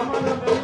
Come on,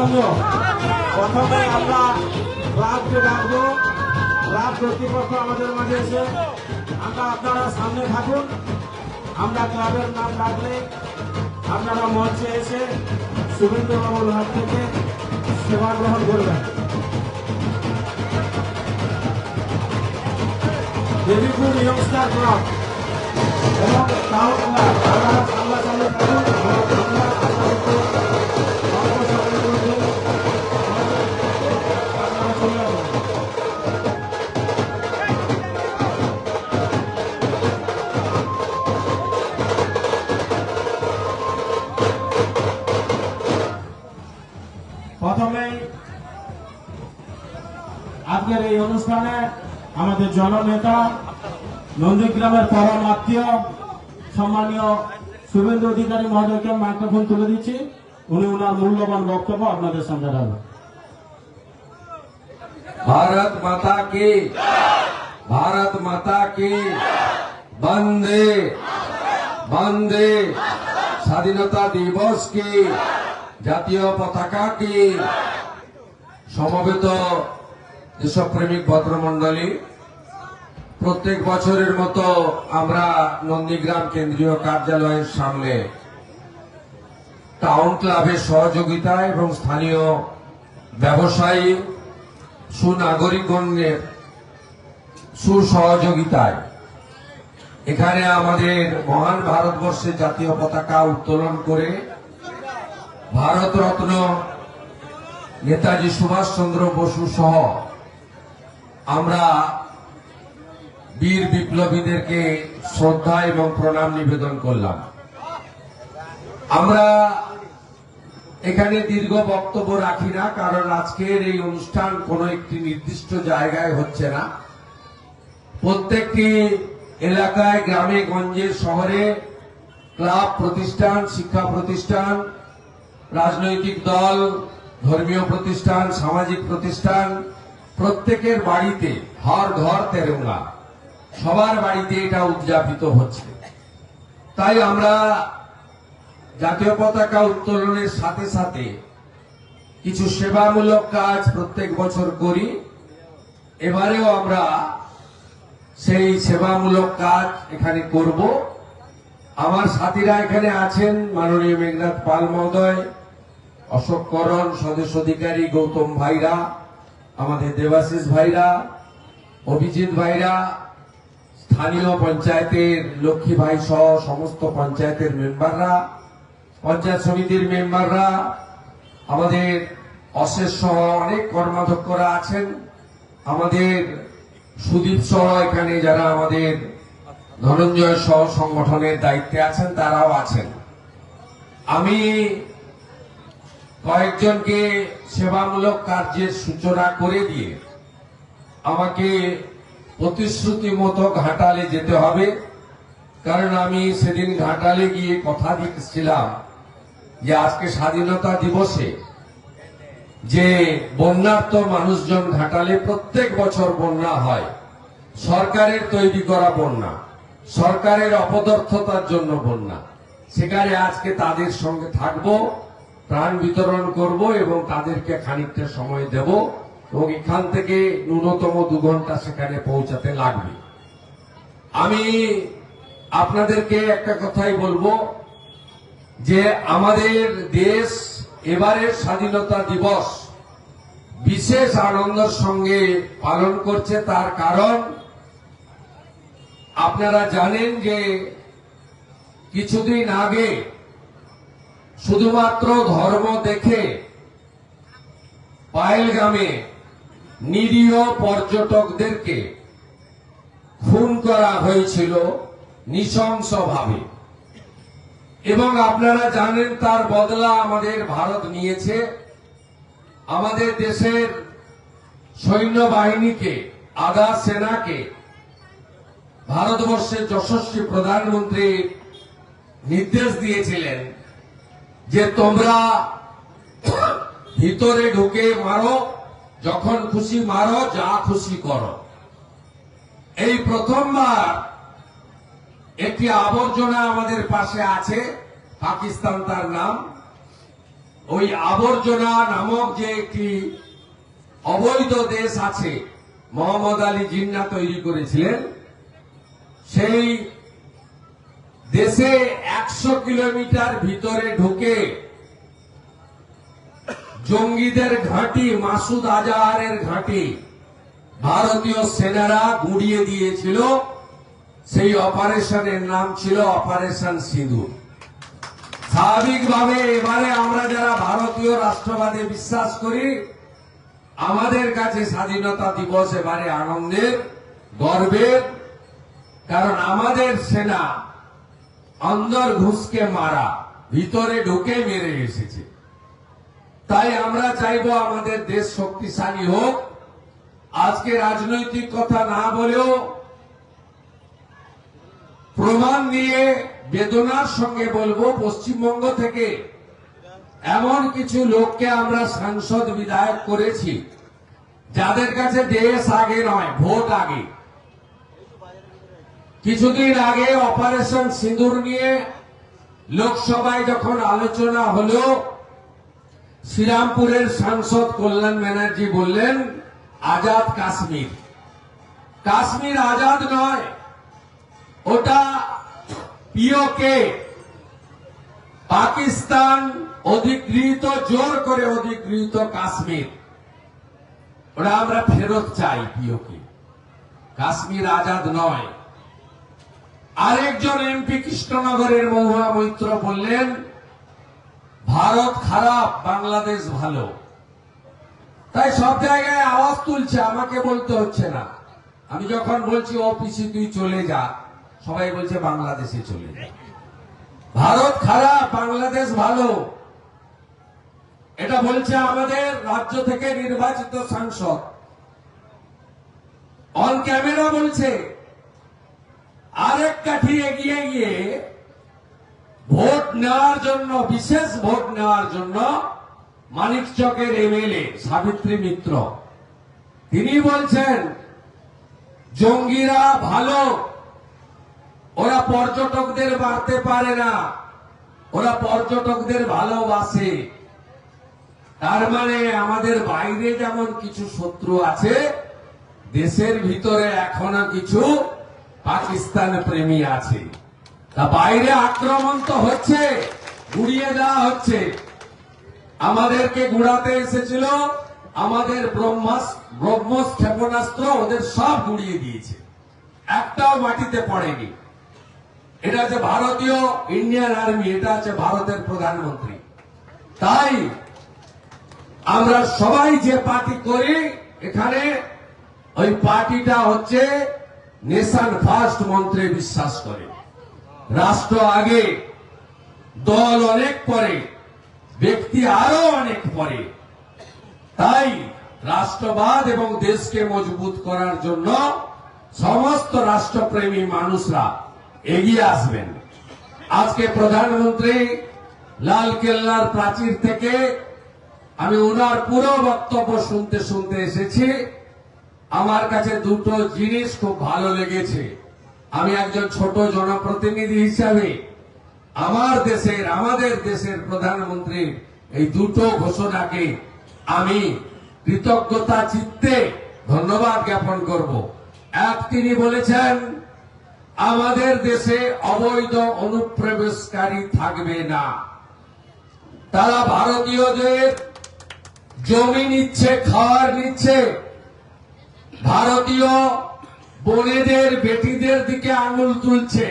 সংঘ প্রথমে আমরা ক্লাবকে ডাকবো। ক্লাব কর্তৃপক্ষ আমাদের মাঝে এসে আমরা আপনারা সামনে থাকুন। আমরা ক্লাবের নাম ডাকলে আপনারা মঞ্চে এসে শুভেন্দুবাবুর হাত থেকে সেবা গ্রহণ করবেন দেবীপুর ইয়ংস্টার ক্লাব এবং টাউন ক্লাব। আপনারা সামনাসামনি থাকুন। আজকের এই অনুষ্ঠানে আমাদের জননেতা নন্দীগ্রামের পরম আত্মীয় সম্মানীয় শুভেন্দু অধিকারী মহোদয়কে মাইক্রোফোন তুলে দিচ্ছি উনি ওনার মূল্যবান বক্তব্য আপনাদের সামনে রাখবেন भारत माता की भारत माता की বন্দে বন্দে স্বাধীনতা দিবস কি জাতীয় পতাকা কি সমবেত দেশপ্রেমিক ভদ্রমণ্ডলী, প্রত্যেক বছরের মতো আমরা নন্দীগ্রাম কেন্দ্রীয় কার্যালয়ের সামনে টাউন ক্লাবের সহযোগিতায় এবং স্থানীয় ব্যবসায়ী, সুনাগরিকগণের সুসহযোগিতায় এখানে আমাদের মহান ভারতবর্ষের জাতীয় পতাকা উত্তোলন করে ভারতরত্ন নেতাজি সুভাষচন্দ্র বসু সহ আমরা বীর বিপ্লবীদেরকে শ্রদ্ধা এবং প্রণাম নিবেদন করলাম। আমরা এখানে দীর্ঘ বক্তব্য রাখি না, কারণ আজকের এই অনুষ্ঠান কোনো একটি নির্দিষ্ট জায়গায় হচ্ছে না। প্রত্যেকটি এলাকায়, গ্রামে, গঞ্জে, শহরে ক্লাব প্রতিষ্ঠান, শিক্ষা প্রতিষ্ঠান, রাজনৈতিক দল, ধর্মীয় প্রতিষ্ঠান, সামাজিক প্রতিষ্ঠান প্রত্যেকের বাড়িতে হর ঘর তেরঙ্গা। সবার বাড়িতে এটা উদযাপিত হচ্ছে। তাই আমরা জাতীয় পতাকা উত্তোলনের সাথে সাথে কিছু সেবামূলক কাজ প্রত্যেক বছর করি। এবারেও আমরা সেই সেবামূলক কাজ এখানে করব। আমার সাথীরা এখানে আছেন মাননীয় মেঘনাথ পাল মহোদয়, অশোক করণ সদস্য অধিকারী, গৌতম ভাইরা আমাদের দেবাশিস ভাইরা, অভিজিৎ ভাইরা, স্থানীয় পঞ্চায়েতের লক্ষ্মী ভাই সহ সমস্ত পঞ্চায়েতের মেম্বাররা, পঞ্চায়েত সমিতির মেম্বাররা, আমাদের অশেষ সহ অনেক কর্মাধ্যক্ষরা আছেন। আমাদের সুদীপ সহ এখানে যারা আমাদের ধনঞ্জয় সহ সংগঠনের দায়িত্বে আছেন, তারাও আছেন। আমি কয়েকজনকে সেবামূলক কার্যের সূচনা করে দিয়ে আমাকে প্রতিশ্রুতি মতো ঘাটালে যেতে হবে। কারণ আমি সেদিন ঘাটালে গিয়ে কথা দিচ্ছিলাম যে আজকে স্বাধীনতা দিবসে যে বন্যার্ত মানুষজন ঘাটালে প্রত্যেক বছর বন্যা হয়, সরকারের তৈরি করা বন্যা, সরকারের অপদার্থতার জন্য বন্যা, সেখানে আজকে তাদের সঙ্গে থাকব। প্রাণ বিতরণ করব এবং তাদেরকে খানিকটা সময় দেব এবং এখান থেকে ন্যূনতম দু ঘণ্টা সেখানে পৌঁছাতে লাগবে। আমি আপনাদেরকে একটা কথাই বলব যে আমাদের দেশ এবারের স্বাধীনতা দিবস বিশেষ আনন্দের সঙ্গে পালন করছে, তার কারণ আপনারা জানেন যে কিছুদিন আগে শুধুমাত্র ধর্ম দেখে পায়েলগামে নিরীহ পর্যটকদেরকে খুন করা হয়েছিল নৃশংসভাবে। এবং আপনারা জানেন তার বদলা আমাদের ভারত নিয়েছে। আমাদের দেশের সৈন্যবাহিনীকে আদা সেনাকে, ভারতবর্ষের যশস্বী প্রধানমন্ত্রী নির্দেশ দিয়েছিলেন যে তোমরা ভিতরে ঢুকে মারো, যখন খুশি মারো, যা খুশি করো। এই প্রথমবার একটি আবর্জনা আমাদের পাশে আছে, পাকিস্তান তার নাম। ওই আবর্জনা নামক যে একটি অবৈধ দেশ আছে, মোহাম্মদ আলী জিন্না তৈরি করেছিলেন। সেই দেশে একশো কিলোমিটার ভিতরে ঢুকে জঙ্গিদের ঘাঁটি, মাসুদ আজাহারের ঘাঁটি ভারতীয় সেনারা গুড়িয়ে দিয়েছিল। সেই অপারেশনের নাম ছিল অপারেশন সিঁদুর। স্বাভাবিকভাবে এবারে আমরা যারা ভারতীয় রাষ্ট্রবাদে বিশ্বাস করি, আমাদের কাছে স্বাধীনতা দিবস এবারে আনন্দের, গর্বের, কারণ আমাদের সেনা অন্দর ঘুষকে মারা, ভিতরে ঢুকে মেরে এসেছে। তাই আমরা চাইব আমাদের দেশ শক্তিশালী হোক। আজকে রাজনৈতিক কথা না বলেও প্রমাণ দিয়ে বেদনার সঙ্গে বলব পশ্চিমবঙ্গ থেকে। এমন কিছু লোককে আমরা সাংসদ বিধায়ক করেছি, যাদের কাছে দেশ আগে নয়, ভোট আগে। কিছুদিন আগে অপারেশন সিঁদুর নিয়ে লোকসভায় যখন আলোচনা হলো, শ্রীরামপুরের সাংসদ কল্যাণ ব্যানার্জি বললেন, আজাদ কাশ্মীর। কাশ্মীর আজাদ নয়, ওটা পিওকে, পাকিস্তান অধিগৃহীত জোর করে অধিগৃহীত কাশ্মীর। ওটা আমরা ফেরত চাই পিওকে। কাশ্মীর আজাদ নয়। আরেকজন এমপি কৃষ্ণনগরের মহুয়া মৈত্র বললেন, ভারত খারাপ, বাংলাদেশ ভালো। তাই সব জায়গায় আওয়াজ তুলছে, আমাকে বলতে হচ্ছে না। আমি যখন বলছি, অফিসে তুই চলে যা, সবাই বলছে, বাংলাদেশে চলে যা। ভারত খারাপ, বাংলাদেশ ভালো। এটা বলছে আমাদের রাজ্য থেকে নির্বাচিত সাংসদ। অন ক্যামেরা বলছে আরেক কাঠি এগিয়ে গিয়ে ভোট নেওয়ার জন্য, বিশেষ ভোট নেওয়ার জন্য মানিক চকের এমএলএ সাবিত্রী মিত্র। তিনি বলছেন, জঙ্গিরা ভালো, ওরা পর্যটকদের বাড়তে পারে না, ওরা পর্যটকদের ভালোবাসে। তার মানে আমাদের বাইরে যেমন কিছু শত্রু আছে, দেশের ভিতরে এখনও কিছু পাকিস্তান প্রেমী আছে। তা বাইরে আক্রমণ তো হচ্ছে, গুড়িয়ে দেওয়া হচ্ছে। আমাদেরকে গুড়াতে এসেছিল, আমাদের ব্রহ্মাস ব্রহ্মস ক্ষেপণাস্ত্র ওদের সব গুড়িয়ে দিয়েছে। একটাও মাটিতে পড়েনি। এটা হচ্ছে ভারতীয় ইন্ডিয়ান আর্মি, এটা হচ্ছে ভারতের প্রধানমন্ত্রী। তাই আমরা সবাই যে পার্টি করি, এখানে ওই পার্টিটা হচ্ছে নেশান ফার্স্ট মন্ত্রে বিশ্বাস করে। রাষ্ট্র আগে, দল অনেক পরে, ব্যক্তি আরও অনেক পরে। তাই রাষ্ট্রবাদ এবং দেশকে মজবুত করার জন্য সমস্ত রাষ্ট্রপ্রেমী মানুষরা এগিয়ে আসবেন। আজকে প্রধানমন্ত্রী লাল কেল্লার প্রাচীর থেকে আমি ওনার পুরো বক্তব্য শুনতে শুনতে এসেছি। আমার কাছে দুটো জিনিস খুব ভালো লেগেছে। আমি একজন ছোট জনপ্রতিনিধি হিসাবে আমার দেশের, আমাদের দেশের প্রধানমন্ত্রীর এই দুটো ঘোষণাকে আমি কৃতজ্ঞতা চিত্তে ধন্যবাদ জ্ঞাপন করব। এক, তিনি বলেছেন, আমাদের দেশে অবৈধ অনুপ্রবেশকারী থাকবে না। তারা ভারতীয়দের জমি নিচ্ছে, খাওয়ার নিচ্ছে ভারতীয় বোনেদের, বেটিদের দিকে আঙুল তুলছে।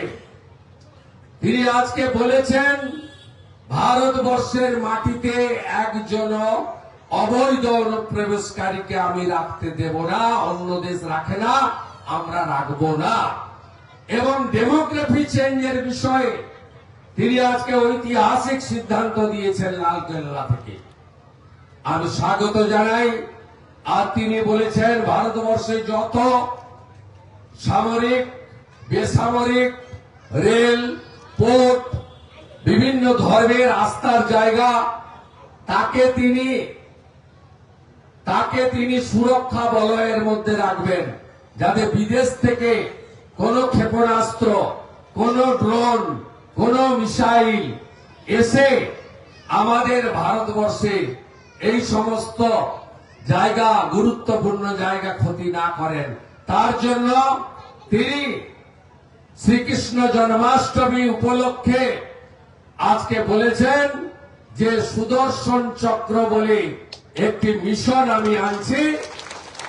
তিনি আজকে বলেছেন, ভারতবর্ষের মাটিতে একজন অবৈধ অনুপ্রবেশকারীকে আমি রাখতে দেব না, অন্য দেশ রাখে না, আমরা রাখব না। এবং ডেমোগ্রাফি চেঞ্জের বিষয়ে তিনি আজকে ঐতিহাসিক সিদ্ধান্ত দিয়েছেন লালকেল্লা থেকে। আমি স্বাগত জানাই আর তিনি বলেছেন, ভারতবর্ষে যত সামরিক, বেসামরিক, রেল, পোর্ট, বিভিন্ন ধর্মের আস্থার জায়গা, তাকে তিনি তাকে তিনি সুরক্ষা বলয়ের মধ্যে রাখবেন, যাতে বিদেশ থেকে কোন ক্ষেপণাস্ত্র, কোন ড্রোন, কোনো মিসাইল এসে আমাদের ভারতবর্ষে এই সমস্ত জায়গা, গুরুত্বপূর্ণ জায়গা ক্ষতি না করেন। তার জন্য তিনি শ্রীকৃষ্ণ জন্মাষ্টমী উপলক্ষে আজকে বলেছেন যে সুদর্শন চক্র বলে একটি মিশন আমি আনছি।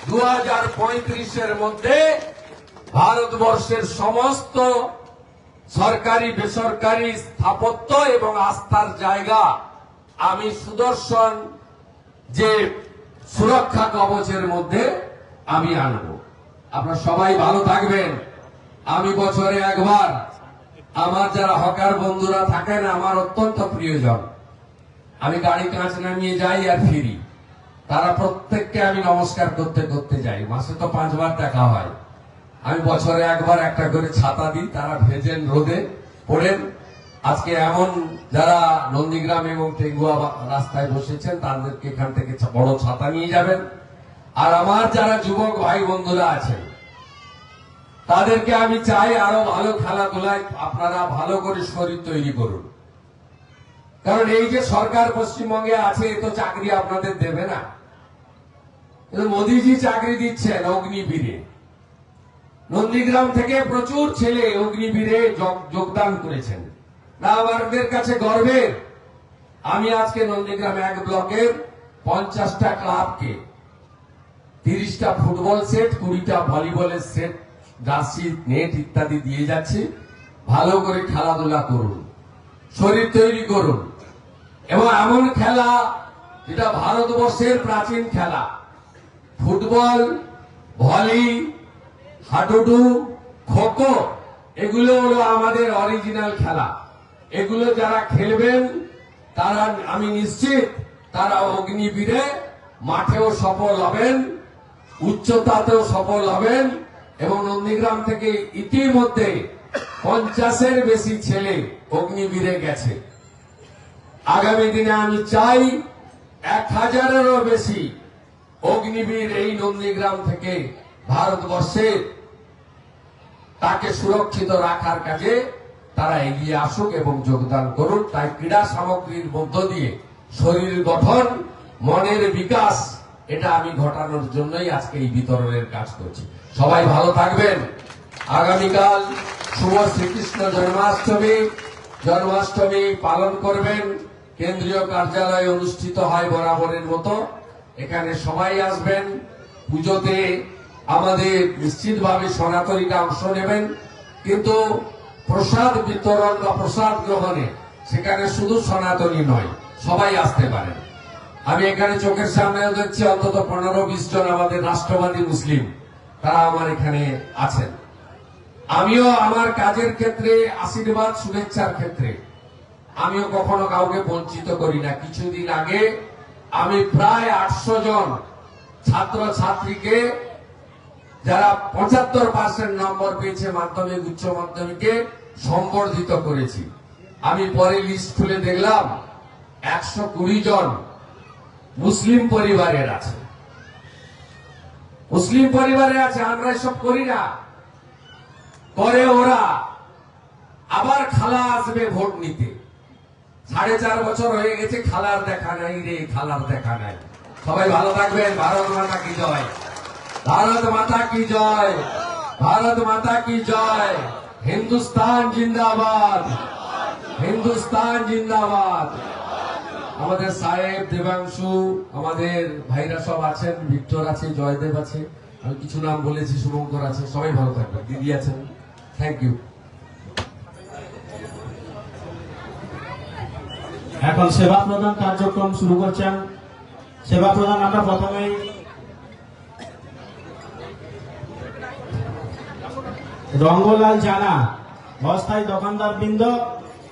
দু হাজার পঁয়ত্রিশের মধ্যে ভারতবর্ষের সমস্ত সরকারি, বেসরকারি স্থাপত্য এবং আস্থার জায়গা আমি সুদর্শন যে সুরক্ষা কবচের মধ্যে আমি আনব। আপনারা সবাই ভালো থাকবেন। আমি বছরে একবার আমার যারা হকার বন্ধুরা থাকেন আমার অত্যন্ত প্রিয়জন, আমি গাড়ি কাঁচ নামিয়ে যাই আর ফিরি। তারা প্রত্যেককে আমি নমস্কার করতে করতে যাই। মাসে তো পাঁচবার দেখা হয়। আমি বছরে একবার একটা করে ছাতা দিই, তারা ভেজেন রোদে পড়েন। আজকে এমন যারা নন্দীগ্রাম এবং টেঙ্গুয়া রাস্তায় বসেছেন, তাদেরকে এখান থেকে বড় ছাতা নিয়ে যাবেন। আর আমার যারা যুবক ভাই বন্ধুরা আছেন তাদেরকে আমি চাই আরও ভালো খেলাধুলায় আপনারা ভালো করে শরীর তৈরি করুন। কারণ এই যে সরকার পশ্চিমবঙ্গে আছে, এ তো চাকরি আপনাদের দেবে না। মোদিজি চাকরি দিচ্ছেন অগ্নিবীরে। নন্দীগ্রাম থেকে প্রচুর ছেলে অগ্নিবীরে যোগ- যোগদান করেছেন। না আমাদের কাছে গর্বের। আমি আজকে নন্দীগ্রাম এক ব্লকের পঞ্চাশটা ক্লাবকে তিরিশটা ফুটবল সেট, কুড়িটা ভলিবলের সেট, জার্সি, নেট ইত্যাদি দিয়ে যাচ্ছি। ভালো করে খেলাধুলা করুন, শরীর তৈরি করুন। এবং এমন খেলা যেটা ভারতবর্ষের প্রাচীন খেলা। ফুটবল, ভলি, হাডুডু, খোখো, এগুলো হলো আমাদের অরিজিনাল খেলা। এগুলো যারা খেলবেন, তারা, আমি নিশ্চিত, তারা অগ্নিবীরে মাঠেও সফল হবেন, উচ্চতাতেও সফল হবেন এবং নন্দীগ্রাম থেকে ইতিমধ্যে পঞ্চাশের বেশি ছেলে অগ্নিবীরে গেছে। আগামী দিনে আমি চাই এক হাজারেরও বেশি অগ্নিবীর এই নন্দীগ্রাম থেকে ভারতবর্ষে তাকে সুরক্ষিত রাখার কাজে তারা এগিয়ে আসুক এবং যোগদান করুন তাই ক্রীড়া সামগ্রীর মধ্য দিয়ে শরীর গঠন, মনের বিকাশ, এটা আমি ঘটানোর জন্যই আজকে এই বিতরণের কাজ করছি। সবাই ভালো থাকবেন। আগামীকাল শুভ শ্রীকৃষ্ণ জন্মাষ্টমী। জন্মাষ্টমী পালন করবেন। কেন্দ্রীয় কার্যালয়ে অনুষ্ঠিত হয় বরাবরের মতো। এখানে সবাই আসবেন। পুজোতে আমাদের নিশ্চিতভাবে সনাতনীরা অংশ নেবেন। কিন্তু প্রসাদ বিতরণ বা প্রসাদ গ্রহণে সেখানে শুধু সনাতনী নয়, সবাই আসতে পারেন। আমি এখানে চোখের সামনে দেখছি, অন্তত পনেরো বিশ জন আমাদের রাষ্ট্রবাদী মুসলিম, তারা আমার এখানে আছেন। আমিও আমার কাজের ক্ষেত্রে আশীর্বাদ, শুভেচ্ছার ক্ষেত্রে। আমিও কখনো কাউকে বঞ্চিত করি না। কিছুদিন আগে আমি প্রায় আটশো জন ছাত্র ছাত্রীকে যারা পঁচাত্তর পার্সেন্ট নম্বর পেয়েছে মাধ্যমিক, উচ্চ মাধ্যমিকে সম্বর্ধিত করেছি। আমি পরে লিস্ট খুলে দেখলাম, একশো কুড়ি জন মুসলিম পরিবারের আছে। মুসলিম পরিবারে আছে, আমরা এসব করি না। করে ওরা আবার খালা আসবে ভোট নিতে। সাড়ে চার বছর হয়ে গেছে, খালার দেখা নাই রে, খালার দেখা নাই। সবাই ভালো থাকবেন, ভারত মাতা কি জয়। ভারত মাতা কি জয়? ভারত মাতা কি জয়? হিন্দুস্তান জিন্দাবাদ। হিন্দুস্তান জিন্দাবাদ। আমাদের সাহেব, দেবাংশু, আমাদের ভাইরা সব আছেন, ভিক্টর আছে, জয়দেব আছে। আমি কিছু নাম বলেছি, শুভঙ্কর আছে, সবাই ভালো থাকবেন। দিদি আছেন। থ্যাংক ইউ এখন সেবা প্রদান কার্যক্রম শুরু করছেন। সেবা প্রদান আমরা প্রথমেই রঙ্গলাল জানা অস্থায়ী দোকানদার বৃন্দ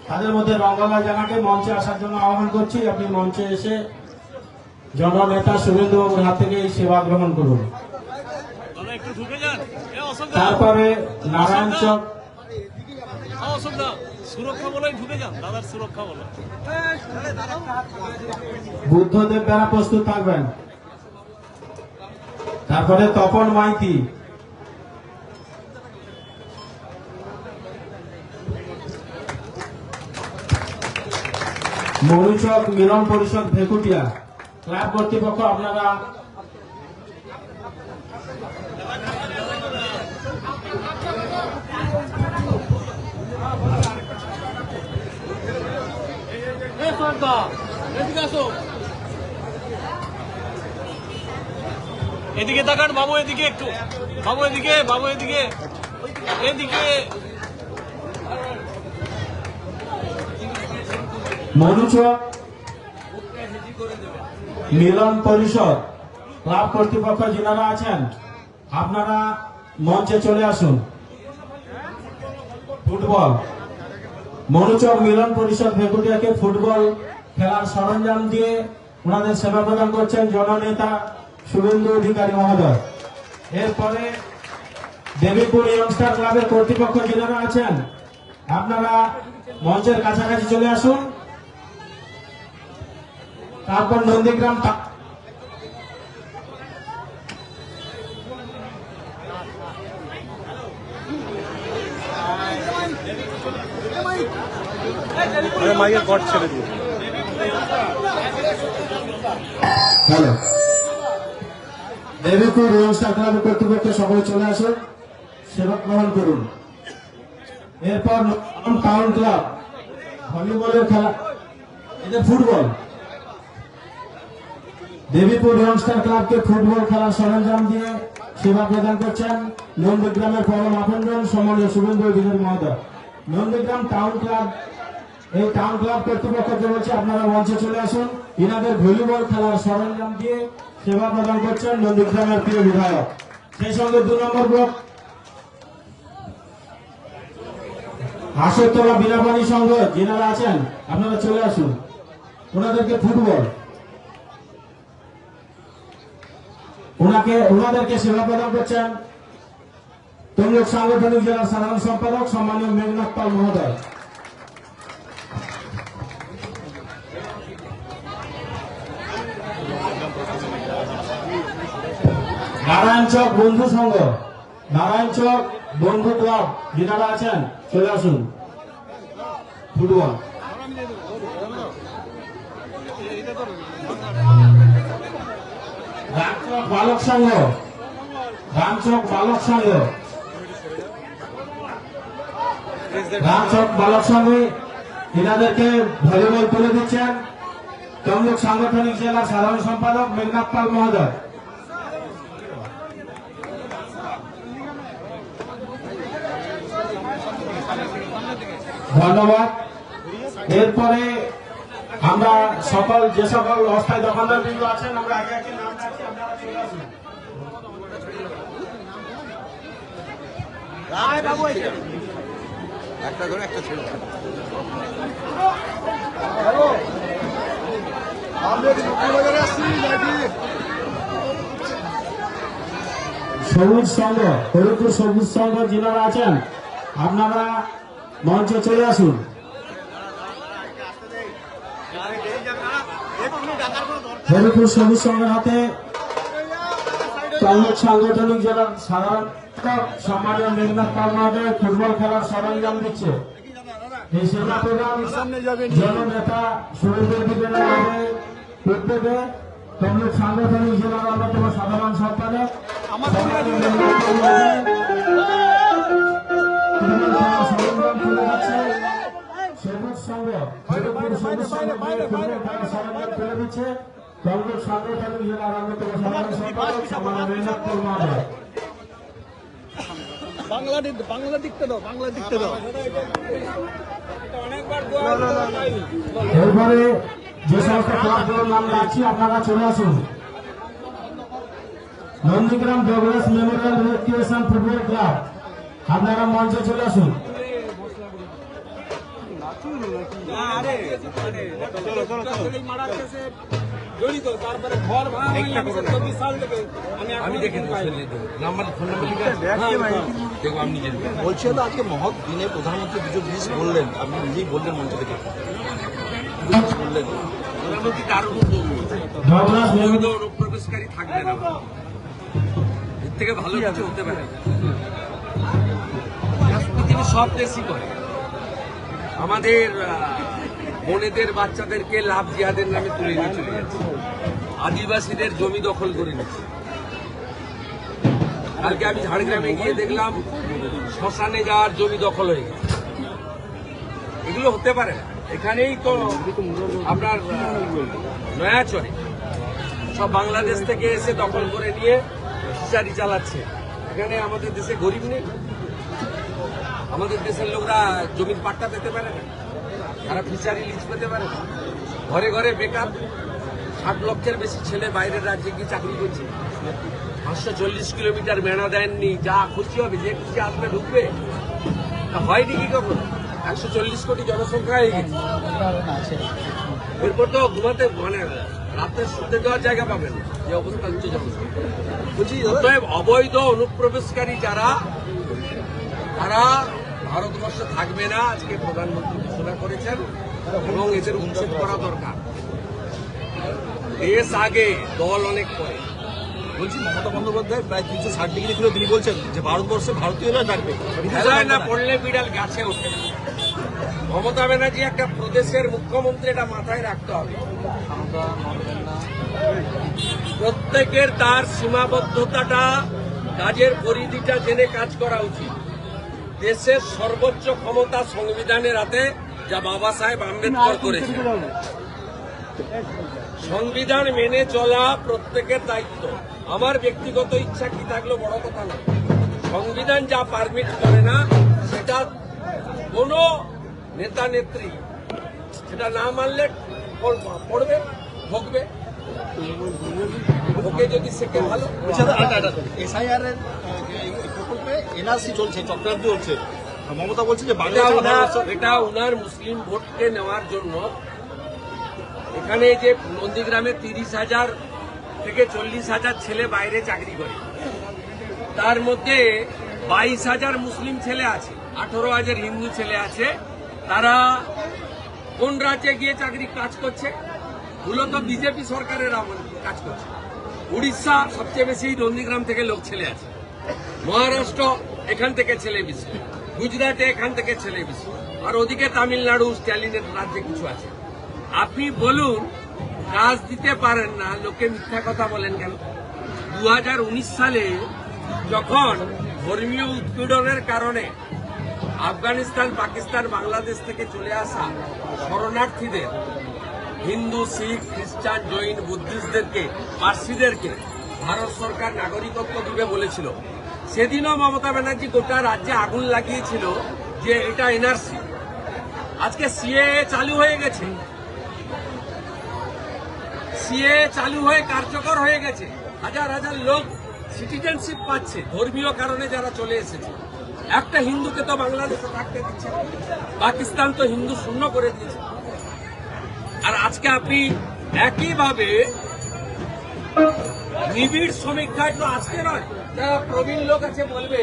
তাদের মধ্যে রঙ্গলাল জানাকে মঞ্চে আসার জন্য আহ্বান করছি। আপনি মঞ্চে এসে জননেতা শুভেন্দু বাবুর হাত থেকে এই সেবা গ্রহণ করুন। তারপরে নারায়ণ চক। বলে। বুদ্ধদেব বেড়া প্রস্তুত থাকবেন। তারপরে তপন মাইতি। মরুচক মিলন পরিষদ ভেকুটিয়া। ক্লাব কর্তৃপক্ষ, আপনারা এদিকে তাকান, বাবু এদিকে একটু। বাবু এদিকে বাবু এদিকে এদিকে। মিলন পরিষদ। ক্লাব কর্তৃপক্ষ যিনারা আছেন, আপনারা মঞ্চে চলে আসুন। ফুটবল। মনুচক মিলন পরিষদ ভেকুটিয়াকে ফুটবল খেলার সরঞ্জাম দিয়ে ওনাদের সেবা প্রদান করছেন জননেতা শুভেন্দু অধিকারী মহোদয়। এরপরে দেবীপুর ইয়ংস্টার ক্লাবের কর্তৃপক্ষ যিনারা আছেন, আপনারা মঞ্চের কাছাকাছি চলে আসুন। তারপর নন্দীগ্রাম তা- মাইকের কট ছেড়ে দিয়ে হ্যালো। দেবীপুর ক্লাবের কর্তৃপক্ষ সকলে চলে আসুন সেবা গ্রহণ করুন। এরপর টাউন ক্লাব ভলিবলের খেলা এটা ফুটবল। দেবীপুর ইয়ংস্টার ক্লাবকে ফুটবল খেলার সরঞ্জাম দিয়ে সেবা প্রদান করছেন নন্দীগ্রামের পরম আপনজন সম্মানীয় শুভেন্দু অধিকারী মহোদয়। নন্দীগ্রাম টাউন ক্লাব এই টাউন ক্লাব কর্তৃপক্ষকে বলছে আপনারা মঞ্চে চলে আসুন। ইনাদের ভলিবল খেলার সরঞ্জাম দিয়ে সেবা প্রদান করছেন নন্দীগ্রামের প্রিয় বিধায়ক। সেই সঙ্গে দু নম্বর ব্লক হাসরতলা বীরাপানি সংঘ, যেনারা আছেন, আপনারা চলে আসুন। ওনাদেরকে ফুটবল ওনাকে, ওনাদেরকে সেবা প্রদান করছেন তমলুক সাংগঠনিক জেলার সাধারণ সম্পাদক সম্মানীয় মেঘনাথ পাল মহোদয়। নারায়ণ চক বন্ধু সংঘ, নারায়ণ চক বন্ধু ক্লাব, যেনারা আছেন, চলে আসুন। ফুটবল। রামচক বালক সংঘ। রামচক বালক সংঘ। রামচক বালক সংঘে এনাদেরকে ভলিবল তুলে দিচ্ছেন তমলুক সাংগঠনিক জেলার সাধারণ সম্পাদক মেঘনাথ পাল মহোদয়। ধন্যবাদ। এরপরে আমরা সকল, যে সকল অস্থায়ী দোকানদার বিন্দু আছেন, আমরা আগে একে একটা ধরে একটা সবুজ সংঘ হরিপুর সবুজ সংঘ যিনারা আছেন আপনারা মঞ্চে চলে আসুন। হরিপুর সবুজ সংঘের হাতে তমলুক সাংগঠনিক জেলার সাধারণ সম্মানীয় মেঘনাথ পাল মহোদয় ফুটবল খেলার সরঞ্জাম দিচ্ছে। এই সেবা প্রোগ্রাম জননেতা সুরেন্দ্র বিজ্ঞানের মধ্যে উদ্যোগে তমলুক সাংগঠনিক জেলার অন্যতম সাধারণ সম্পাদক সবুজ সংঘ সরঞ্জাম তুলে দিচ্ছে। তমলুক সাংগঠনিক জেলার অন্যতম সাধারণ সম্পাদক সম্মানীয় মেঘনাথ পাল বাংলা বাংলা দিকতে দাও বাংলা দিকতে দাও। এরপরে যে সমস্ত ক্লাবগুলোর নাম রাখছি আপনারা চলে আসুন। Nandigram Douglas memorial recreation football club আপনারা মঞ্চে চলে আসুন। জড়িত তারপরে ঘর ভাঙা চব্বিশ সাল থেকে আমি আমি দেখে নাম্বার ফোন নাম্বার দেখব। বলছে তো আজকে মহৎ দিনে প্রধানমন্ত্রী দুটো জিনিস বললেন। আপনি নিজেই বললেন মঞ্চ থেকে। বললেন। প্রধানমন্ত্রী কার অনুপ্রবেশকারী থাকবে না। এর থেকে ভালো কিছু হতে পারে। সব দেশই করে। আমাদের আহ, বোনেদের বাচ্চাদেরকে লাভ জিহাদের নামে তুলে নিয়ে চলে যাচ্ছে। আদিবাসীদের জমি দখল করে নিচ্ছে। কালকে আমি ঝাড়গ্রামে গিয়ে দেখলাম শ্মশানে যাওয়ার জমি দখল হয়ে গেছে। এগুলো হতে পারে না। এখানেই তো আপনার নয়াচরে সব বাংলাদেশ থেকে এসে দখল করে নিয়ে চালাচ্ছে। এখানে আমাদের দেশে গরিব নেই। আমাদের দেশের লোকরা জমির পাট্টা পেতে পারে না। তারা ফিচারি লিজ পেতে পারে না। ঘরে ঘরে বেকার। ষাট লক্ষের বেশি ছেলে বাইরের রাজ্যে গিয়ে চাকরি করছে। পাঁচশো চল্লিশ কিলোমিটার মেনা দেননি। যা খুশি হবে যে খুশি আসবে ঢুকবে। তা হয়নি কি কখনো? একশো চল্লিশ কোটি জনসংখ্যা হয়ে গেছে। এরপর তো ঘুমাতে মানে রাতে শুতে দেওয়ার জায়গা পাবেন যে অবস্থা হচ্ছে জনসংখ্যা। অতএব অবৈধ অনুপ্রবেশকারী যারা তারা ভারতবর্ষে থাকবে না আজকে প্রধানমন্ত্রী ঘোষণা করেছেন এবং এদের উচ্ছেদ করা দরকার। দেশ আগে দল অনেক পরে। বলছি মমতা বন্দ্যোপাধ্যায় প্রায় তিনশো ষাট ডিগ্রি ছিল তিনি বলছেন যে ভারতবর্ষে ভারতীয়রা খেলায় না। পড়লে বিড়াল গাছে ওঠে না। মমতা ব্যানার্জি একটা প্রদেশের মুখ্যমন্ত্রী এটা মাথায় রাখতে হবে। প্রত্যেকের তার সীমাবদ্ধতাটা কাজের পরিধিটা জেনে কাজ করা উচিত। দেশের সর্বোচ্চ ক্ষমতা সংবিধানের হাতে যা বাবা সাহেব আম্বেদকর করেছেন। সংবিধান মেনে চলা প্রত্যেকের দায়িত্ব। আমার ব্যক্তিগত ইচ্ছা কি থাকল বড় কথা না। সংবিধান যা পারমিট করে না, সেটা কোনো নেতা নেত্রী সেটা না মানলে পড়বে ভোগবে। ওকে যদি শেখে ভালো। এসআইআর এর প্রকল্পে এনআরসি চলছে চক্রান্ত চলছে। মমতা বলছে যে এটা উনার এটা উনার মুসলিম ভোটকে নেওয়ার জন্য এখানে যে নন্দীগ্রামে তিরিশ হাজার থেকে চল্লিশ হাজার ছেলে বাইরে চাকরি করে। তার মধ্যে বাইশ হাজার মুসলিম ছেলে আছে আঠারো হাজার হিন্দু ছেলে আছে। তারা কোন রাজ্যে গিয়ে চাকরি কাজ করছে? মূলত বিজেপি সরকারের আমলে কাজ করছে। উড়িষ্যা সবচেয়ে বেশি নন্দীগ্রাম থেকে লোক ছেলে আছে। মহারাষ্ট্র, এখান থেকে ছেলে বেশি গুজরাটে এখান থেকে ছেলে বেশি আর ওদিকে তামিলনাড়ু, স্ট্যালিনের রাজ্যে কিছু আছে। আপনি বলুন, কাজ দিতে পারেন না, লোকে মিথ্যা কথা বলেন কেন? দু হাজার উনিশ সালে যখন ধর্মীয় উৎপীড়নের কারণে আফগানিস্তান, পাকিস্তান, বাংলাদেশ থেকে চলে আসা শরণার্থীদের, হিন্দু, শিখ, খ্রিস্টান, জৈন, বুদ্ধিস্টদেরকে, পার্সিদেরকে ভারত সরকার নাগরিকত্ব দিবে বলেছিল সেদিনও মমতা ব্যানার্জি গোটা রাজ্যে আগুন লাগিয়েছিল যে এটা এনআরসি। আজকে সিএ চালু হয়ে গেছে। সিএ চালু হয়ে কার্যকর হয়ে গেছে। হাজার হাজার লোক সিটিজেনশিপ পাচ্ছে, ধর্মীয় কারণে যারা চলে এসেছে। একটা হিন্দুকে তো বাংলাদেশে থাকতে দিচ্ছে, পাকিস্তান তো হিন্দু শূন্য করে দিয়েছে। আর আজকে আপনি একইভাবে নিবিড় সমীক্ষায় তো আজকে নয় যারা প্রবীণ লোক আছে বলবে,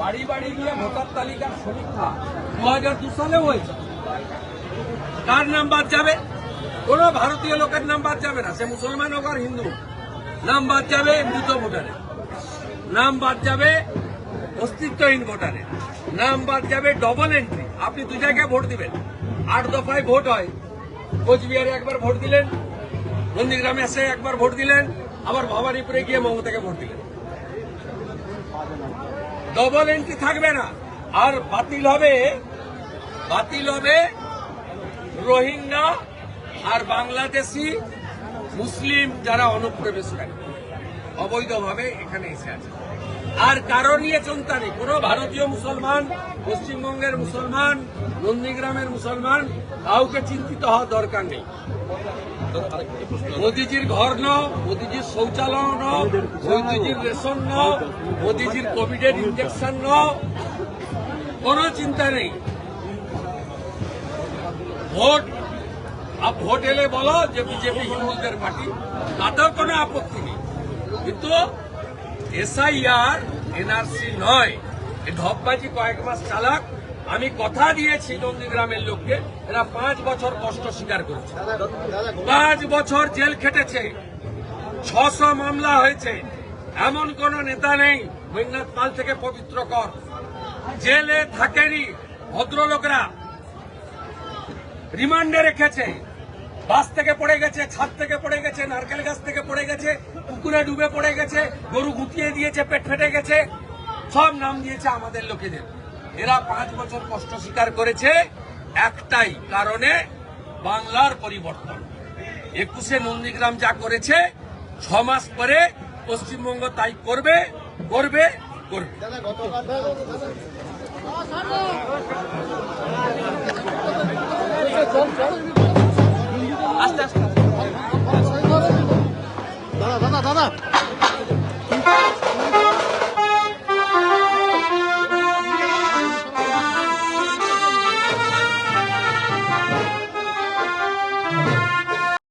বাড়ি বাড়ি গিয়ে ভোটার তালিকার সমীক্ষা। দু হাজার দু সালেও হয়েছে। কার নাম বাদ যাবে? কোন ভারতীয় লোকের নাম বাদ যাবে না। সে মুসলমান হোক আর হিন্দু। নাম বাদ যাবে মৃত ভোটারের। নাম বাদ যাবে অস্তিত্বহীন ভোটারের। নাম বাদ যাবে ডবল এন্ট্রি আপনি দু জায়গায় ভোট দিবেন। আট দফায় ভোট হয়। কোচবিহারে একবার ভোট দিলেন, নন্দীগ্রামে এসে একবার ভোট দিলেন, আবার ভবানীপুরে গিয়ে মমতাকে ভোট দিলেন। ডবল এন্ট্রি থাকবে না। আর বাতিল হবে বাতিল হবে রোহিঙ্গা আর বাংলাদেশি মুসলিম যারা অনুপ্রবেশ অনুপ্রবেশকারী অবৈধভাবে এখানে এসে আছে। আর কারও নিয়ে চিন্তা নেই। কোনো ভারতীয় মুসলমান, পশ্চিমবঙ্গের মুসলমান, নন্দীগ্রামের মুসলমান, কাউকে চিন্তিত হওয়া দরকার নেই। মোদিজির ঘর নাও মোদিজির শৌচালয় নাও মোদিজির রেশন নাও মোদিজির কোভিডের ইঞ্জেকশন নাও কোনো চিন্তা নেই। ভোট, আপ ভোট এলে বলো যে বিজেপি হিন্দুদের পার্টি তাতেও কোনো আপত্তি নেই। কিন্তু এসআইআর, এনআরসি নয় ঢপবাজি কয়েক মাস চালাক। আমি কথা দিয়েছি নন্দীগ্রামের লোককে এরা পাঁচ বছর কষ্ট স্বীকার করেছে। পাঁচ বছর জেল খেটেছে। ছশো মামলা হয়েছে। এমন কোন নেতা নেই মেঘনাথ পাল থেকে পবিত্র কর। জেলে থাকেনি ভদ্রলোকরা। রিমান্ডে রেখেছে। বাস থেকে পড়ে গেছে ছাদ থেকে পড়ে গেছে নারকেল গাছ থেকে পড়ে গেছে পুকুরে ডুবে পড়ে গেছে গরু গুটিয়ে দিয়েছে পেট ফেটে গেছে। সব নাম দিয়েছে আমাদের লোকেদের। এরা পাঁচ বছর কষ্ট স্বীকার করেছে। একটাই কারণে বাংলার পরিবর্তন। একুশে নন্দীগ্রাম যা করেছে ছ মাস পরে পশ্চিমবঙ্গ তাই করবে করবে করবে। আস্তে আস্তে। দাদা দাদা দাদা।